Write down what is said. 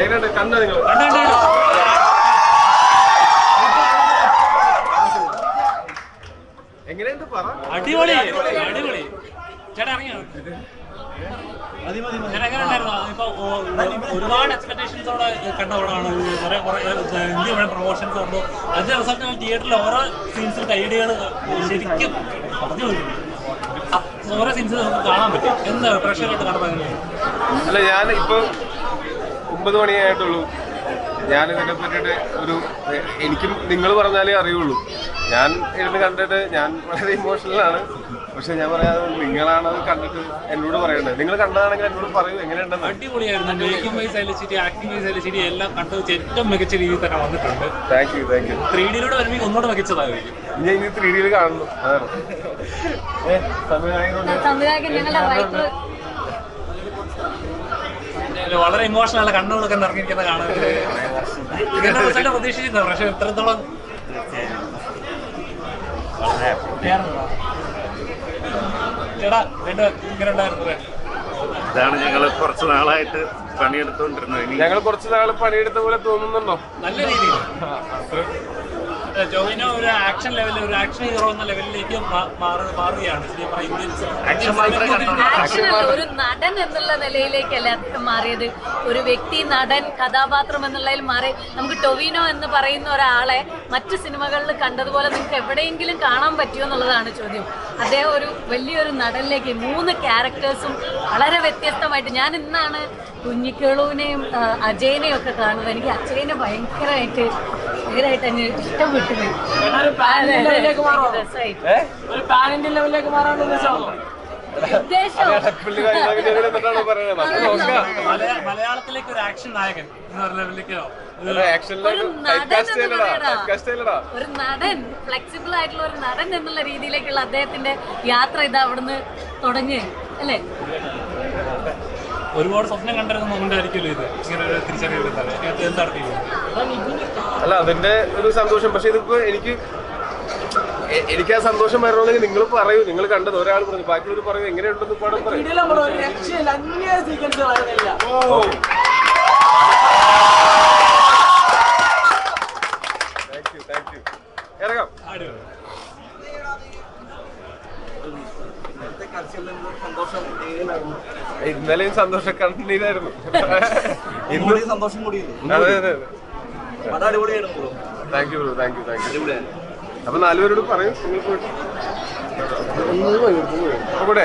എങ്ങനെയുണ്ട്? കണ്ടോ നിങ്ങൾ? എങ്ങനെയുണ്ട് പറ? അടിപൊളി. അടിപൊളി. ചേട്ടാ ഇറങ്ങിയോ ഒരുപാട് എക്സ്പെക്ടേഷൻസോടെ കണ്ട പടമാണ്. ഇന്ത്യ ഇവിടെ പ്രൊമോഷൻസ് അതിന്റെ റിസൾട്ട് തിയേറ്ററിൽ ഓരോ സീൻസും കൈഡികൾ ശരിക്കും പറഞ്ഞു ഓരോ സീൻസ് നമുക്ക് കാണാൻ പറ്റും. എന്താ പ്രഷർ ആയിട്ട് എങ്ങനെയാണ് അല്ല ഞാൻ ഇപ്പൊ ഒമ്പത് മണിയായിട്ടുള്ളൂ. ഞാൻ ഇതിനെ പറ്റിയിട്ട് ഒരു എനിക്കും നിങ്ങൾ പറഞ്ഞാലേ അറിയുള്ളൂ. ഞാൻ ഇരുന്ന് കണ്ടിട്ട് ഞാൻ വളരെ ഇമോഷണലാണ് പക്ഷെ ഞാൻ പറയാതെ നിങ്ങളാണ് അത് കണ്ടിട്ട് എന്നോട് പറയേണ്ടത്. നിങ്ങൾ കണ്ടതാണെങ്കിൽ എന്നോട് പറയൂ എങ്ങനെയുണ്ടെന്ന്. അടിപൊളിയായിരുന്നു. മേക്കിംഗ് വൈസ് ആയാലും ശരി ആക്ടിംഗ് വൈസ് ആയാലും ശരി എല്ലാം കണ്ടു വെച്ച് ഏറ്റവും മികച്ച രീതിയിൽ തന്നെ വന്നിട്ടുണ്ട്. Thank you thank you three ഡിയിലൂടെ വരുമ്പോൾ ഒന്നുകൂടെ മികച്ചതായിരിക്കും ഞാൻ ഇനി ത്രീ ഡിയിൽ കാണുന്നു സംവിധായകനുണ്ട് സംവിധായകൻ ഞങ്ങളുടെ റൈറ്റർ വളരെ ഇമോഷണൽ ആണ് കണ്ണുകളൊക്കെ നിറഞ്ഞിരിക്കുന്ന കാണാൻ. ഇങ്ങനത്തെ റിസൾട്ട് പ്രതീക്ഷിച്ചിരുന്നു പക്ഷെ ഇത്രത്തോളം ചേട്ടാ രണ്ട് ഇങ്ങനെ ഉണ്ടായിരുന്നു ഇതാണ് ഞങ്ങൾ കുറച്ച് നാളായിട്ട് പണിയെടുത്തോണ്ടിരുന്നത് ഞങ്ങൾ കുറച്ച് നാൾ പണിയെടുത്ത പോലെ തോന്നുന്നുണ്ടോ? നല്ല രീതിയിൽ. ഒരു ആക്ഷൻ ലെവലിൽ ഒരു ആക്ഷൻ ഹീറോ എന്ന ലെവലിലേക്ക് മാറുകയാണ്. ആക്ഷൻ ഒരു നടൻ എന്നുള്ള നിലയിലേക്കല്ല അദ്ദേഹം മാറിയത്? ഒരു വ്യക്തി നടൻ കഥാപാത്രം എന്നുള്ളതിൽ മാറി. നമുക്ക് ടൊവിനോ എന്ന് പറയുന്ന ഒരാളെ മറ്റു സിനിമകളിൽ കണ്ടതുപോലെ നിങ്ങൾക്ക് എവിടെയെങ്കിലും കാണാൻ പറ്റുമോ എന്നുള്ളതാണ് ചോദ്യം. അദ്ദേഹം ഒരു വലിയൊരു നടനിലേക്ക് മൂന്ന് ക്യാരക്ടേഴ്സും വളരെ വ്യത്യസ്തമായിട്ട് ഞാൻ ഇന്നാണ് കുഞ്ഞിക്കേളുവിനെയും അജയനെയും ഒക്കെ കാണുന്നത്. എനിക്ക് അജയനെ ഭയങ്കരമായിട്ട് ഭയങ്കരമായിട്ട് അങ്ങ് ഇഷ്ടപ്പെട്ടു. മലയാളത്തിലേക്ക് ഒരു ആക്ഷൻ നായകൻ എന്ന് പറഞ്ഞ ലെവലിലേക്കോ ഒരു നടൻ ഫ്ലെക്സിബിൾ ആയിട്ടുള്ള ഒരു നടൻ എന്നുള്ള രീതിയിലേക്കുള്ള അദ്ദേഹത്തിന്റെ യാത്ര ഇത് അവിടുന്ന് തുടങ്ങി അല്ലേ ഒരുപാട് സ്വപ്നം കണ്ടിരുന്ന മൊമെന്റ് ആയിരിക്കുമല്ലോ ഇത്. ഇങ്ങനെ ഒരു തിരിച്ചറിയൽ എന്താണ് അല്ല അതിന്റെ ഒരു സന്തോഷം. പക്ഷെ ഇതിപ്പോ എനിക്ക് എനിക്ക് ആ സന്തോഷം വരണമെങ്കിൽ നിങ്ങൾ പറയൂ. നിങ്ങൾ കണ്ടത് ഒരാൾ പറഞ്ഞു. ബാക്കിയുള്ളവർ പറയൂ എങ്ങനെയുണ്ടെന്ന് പാടം പറയും ഇറങ്ങാം. നമ്മൾ ഇന്നലെയും സന്തോഷം കണ്ണീരായിരുന്നു ഇന്നലെയും സന്തോഷം കൂടി. അതെ അതെ thank you bro. Thank you thank you അപ്പൊ നാലുപേരോട് പറയും നിങ്ങൾ പോയിട്ട്. അപ്പൊ കൂടെ.